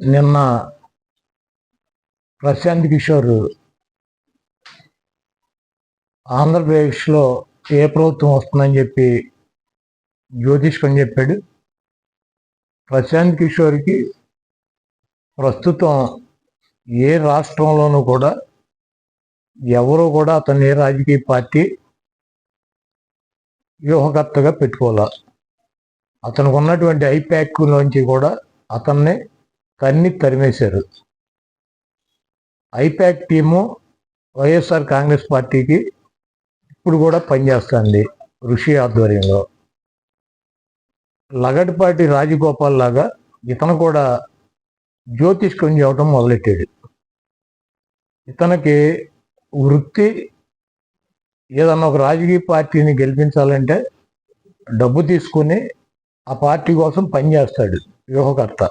నిన్న ప్రశాంత్ కిషోర్ ఆంధ్రప్రదేశ్లో ఏ ప్రభుత్వం వస్తుందని చెప్పి జ్యోతిష్కని చెప్పాడు. ప్రశాంత్ కిషోర్కి ప్రస్తుతం ఏ రాష్ట్రంలోనూ కూడా ఎవరు కూడా అతన్ని ఏ రాజకీయ పార్టీ వ్యూహకర్తగా పెట్టుకోవాల. అతనికి ఉన్నటువంటి ఐప్యాక్లోంచి కూడా అతన్ని తన్ని తరిమేశారు. ఐపాక్ టీము వైఎస్ఆర్ కాంగ్రెస్ పార్టీకి ఇప్పుడు కూడా పనిచేస్తుంది ఋషి ఆధ్వర్యంలో. లగడపాటి రాజగోపాల్ లాగా ఇతను కూడా జ్యోతిష్కం చేయటం మొదలెట్టాడు. ఇతనికి వృత్తి ఏదన్నా ఒక రాజకీయ పార్టీని గెలిపించాలంటే డబ్బు తీసుకుని ఆ పార్టీ కోసం పనిచేస్తాడు వ్యూహకర్త.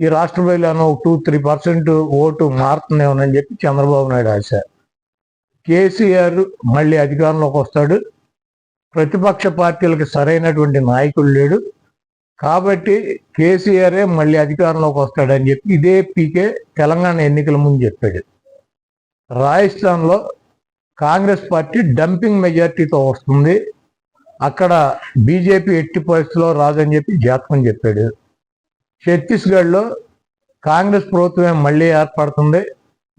ఈ రాష్ట్ర ప్రజలను ఒక టూ త్రీ పర్సెంట్ ఓటు మారుతుందేమోనని చెప్పి చంద్రబాబు నాయుడు ఆశ కేసీఆర్ మళ్ళీ అధికారంలోకి వస్తాడు. ప్రతిపక్ష పార్టీలకు సరైనటువంటి నాయకుడు లేడు. కాబట్టి కేసీఆరే మళ్ళీ అధికారంలోకి వస్తాడని చెప్పి ఇదే పీకే తెలంగాణ ఎన్నికల ముందు చెప్పాడు. రాజస్థాన్లో కాంగ్రెస్ పార్టీ డంపింగ్ మెజార్టీతో వస్తుంది. అక్కడ బీజేపీ ఎట్టి పరిస్థితిలో రాదని చెప్పి జాతకం చెప్పాడు. ఛత్తీస్గఢ్లో కాంగ్రెస్ ప్రభుత్వమే మళ్ళీ ఏర్పడుతుంది.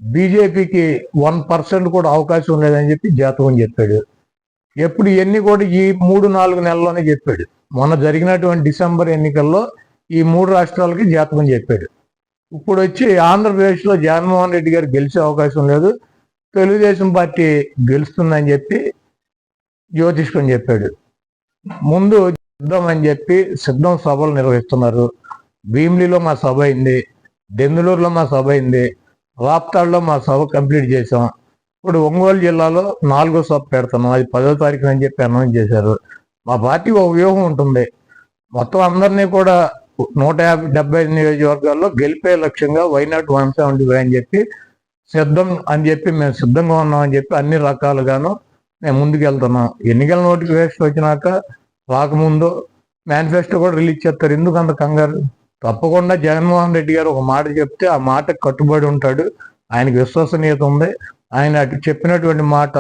బీజేపీకి వన్ పర్సెంట్ కూడా అవకాశం లేదని చెప్పి జాతకం చెప్పాడు. ఎప్పుడు ఎన్ని కూడా ఈ మూడు నాలుగు నెలల్లోనే చెప్పాడు. మొన్న జరిగినటువంటి డిసెంబర్ ఎన్నికల్లో ఈ మూడు రాష్ట్రాలకి జాతకం చెప్పాడు. ఇప్పుడు వచ్చి ఆంధ్రప్రదేశ్లో జగన్మోహన్ రెడ్డి గారు గెలిచే అవకాశం లేదు. తెలుగుదేశం పార్టీ గెలుస్తుందని చెప్పి జ్యోతిష్కం చెప్పాడు. ముందు సిద్ధం అని చెప్పి సిద్ధం సభలు నిర్వహిస్తున్నారు. భీమిలిలో మా సభ అయింది దెందులూరులో మా సభ అయింది రాప్తాడులో మా సభ కంప్లీట్ చేసాం ఇప్పుడు ఒంగోలు జిల్లాలో నాలుగో సభ పెడతాం అది పదో తారీఖు అని చెప్పి అనౌన్స్ చేశారు. మా పార్టీ ఒక వ్యూహం ఉంటుంది. మొత్తం అందరినీ కూడా నూట యాభై డెబ్బై ఐదు నియోజకవర్గాల్లో గెలిపే లక్ష్యంగా వైనాట్ వన్ సెవెంటీ ఫైవ్ అని చెప్పి సిద్ధం అని చెప్పి మేము సిద్ధంగా ఉన్నాం అని చెప్పి అన్ని రకాలుగాను మేము ముందుకు వెళ్తున్నాం. ఎన్నికల నోటిఫికేషన్ వచ్చినాక రాకముందు మేనిఫెస్టో కూడా రిలీజ్ చేస్తారు. ఎందుకు అంత కంగారు? తప్పకుండా జగన్మోహన్ రెడ్డి గారు ఒక మాట చెప్తే ఆ మాట కట్టుబడి ఉంటాడు. ఆయనకు విశ్వసనీయత ఉంది. ఆయన అటు చెప్పినటువంటి మాట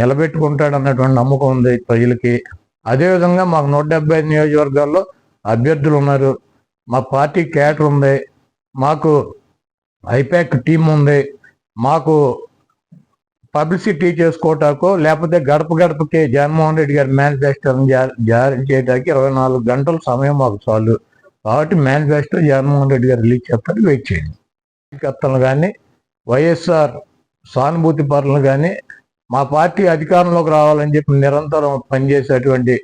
నిలబెట్టుకుంటాడు అన్నటువంటి నమ్మకం ఉంది ప్రజలకి. అదేవిధంగా మాకు నూట డెబ్బై ఐదు నియోజకవర్గాల్లో అభ్యర్థులు ఉన్నారు. మా పార్టీ క్యాటర్ ఉంది. మాకు ఐపాక్ టీం ఉంది. మాకు పబ్లిసిటీ చేసుకోవటాకో లేకపోతే గడప గడపకి జగన్మోహన్ రెడ్డి గారి మేనిఫెస్టోని జారీ చేయడానికి ఇరవై నాలుగు గంటల సమయం మాకు చాలు. కాబట్టి మేనిఫెస్టో జగన్మోహన్ రెడ్డి గారు రిలీజ్ చేస్తారు వెయిట్ చేయండి. కార్యకర్తలు కానీ వైఎస్ఆర్ సానుభూతి పరులను కానీ మా పార్టీ అధికారంలోకి రావాలని చెప్పి నిరంతరం పనిచేసేటువంటి